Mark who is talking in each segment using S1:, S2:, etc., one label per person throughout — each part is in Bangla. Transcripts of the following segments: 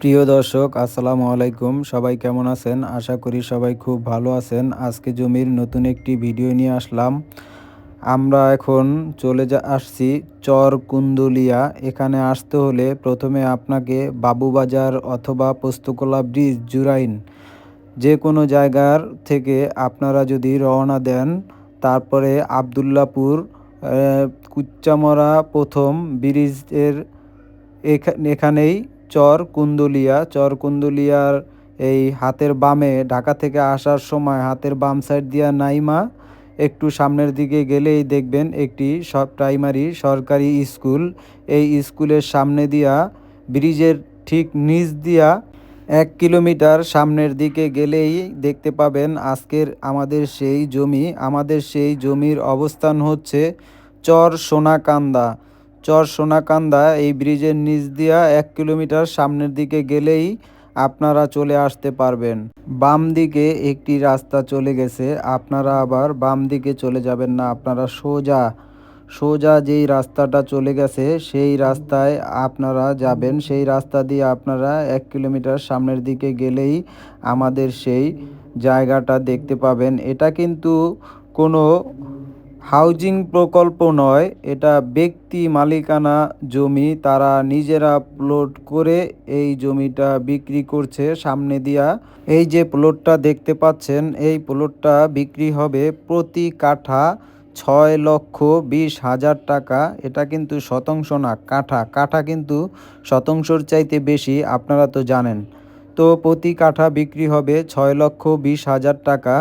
S1: প্রিয় দর্শক, আসসালামু আলাইকুম। সবাই কেমন আছেন? আশা করি সবাই খুব ভালো আছেন। আজকে জমির নতুন একটি ভিডিও নিয়ে আসলাম। আমরা এখন চলে যা আসছি চর কুন্দুলিয়া এখানে আসতে হলে প্রথমে আপনাকে বাবুবাজার অথবা পোস্তকলা ব্রিজ, জুরাইন যে কোনো জায়গার থেকে আপনারা যদি রওনা দেন, তারপরে আবদুল্লাপুর কুচ্চামরা প্রথম ব্রিজের এখা- এখানেই চর কুন্দুলিয়া চর কুন্দুলিয়ার এই হাতের বামে ঢাকা থেকে আসার সময় হাতের বাম সাইড দিয়া নাইমা একটু সামনের দিকে গেলেই দেখবেন একটি সব প্রাইমারি সরকারি স্কুল। এই স্কুলের সামনে দিয়া ব্রিজের ঠিক নিচ দিয়া এক কিলোমিটার সামনের দিকে গেলেই দেখতে পাবেন আজকের আমাদের সেই জমি। আমাদের সেই জমির অবস্থান হচ্ছে চর সোনাকান্দা চর সোনাকান্দা এই ব্রিজের নিচ দিয়া এক কিলোমিটার সামনের দিকে গেলেই আপনারা চলে আসতে পারবেন। বাম দিকে একটি রাস্তা চলে গেছে, আপনারা আবার বাম দিকে চলে যাবেন না, আপনারা সোজা সোজা যেই রাস্তাটা চলে গেছে, সেই রাস্তায় আপনারা যাবেন। সেই রাস্তা দিয়ে আপনারা এক কিলোমিটার সামনের দিকে গেলেই আমাদের সেই জায়গাটা দেখতে পাবেন। এটা কিন্তু কোনো হাউজিং প্রকল্প নয়, এটা ব্যক্তি মালিকানা জমি, তারা নিজেরা প্লট করে এই জমিটা বিক্রি করছে সামনে দিয়া। এই যে প্লটটা দেখতে পাচ্ছেন, এই প্লটটা বিক্রি হবে প্রতি কাঠা ছয় লক্ষ বিশ হাজার টাকা। এটা কিন্তু শতাংশ না, কাঠা। কাঠা কিন্তু শতাংশর চাইতে বেশি, আপনারা তো জানেন। তো প্রতি কাঠা বিক্রি হবে ছয় লক্ষ বিশ হাজার টাকা।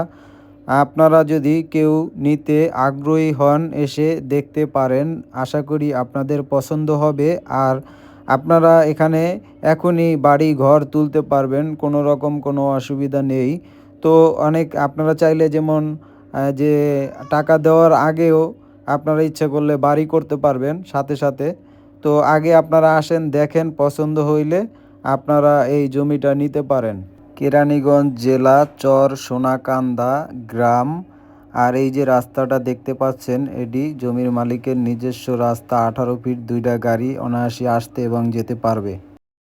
S1: আপনারা যদি কেউ নিতে আগ্রহী হন, এসে দেখতে পারেন। আশা করি আপনাদের পছন্দ হবে। আর আপনারা এখানে এখনই বাড়ি ঘর তুলতে পারবেন, কোনো রকম কোনো অসুবিধা নেই। তো অনেক আপনারা চাইলে যেমন যে টাকা দেওয়ার আগেও আপনারা ইচ্ছে করলে বাড়ি করতে পারবেন সাথে সাথে। তো আগে আপনারা আসেন, দেখেন পছন্দ হইলে আপনারা এই জমিটা নিতে পারেন। কেরানীগঞ্জ জেলা চর সোনাকান্দা গ্রাম। আর এই যে রাস্তাটা দেখতে পাচ্ছেন, এটি জমির মালিকের নিজস্ব রাস্তা। আঠারো ফিট দুইটা গাড়ি অনায়াসে আসতে এবং যেতে পারবে।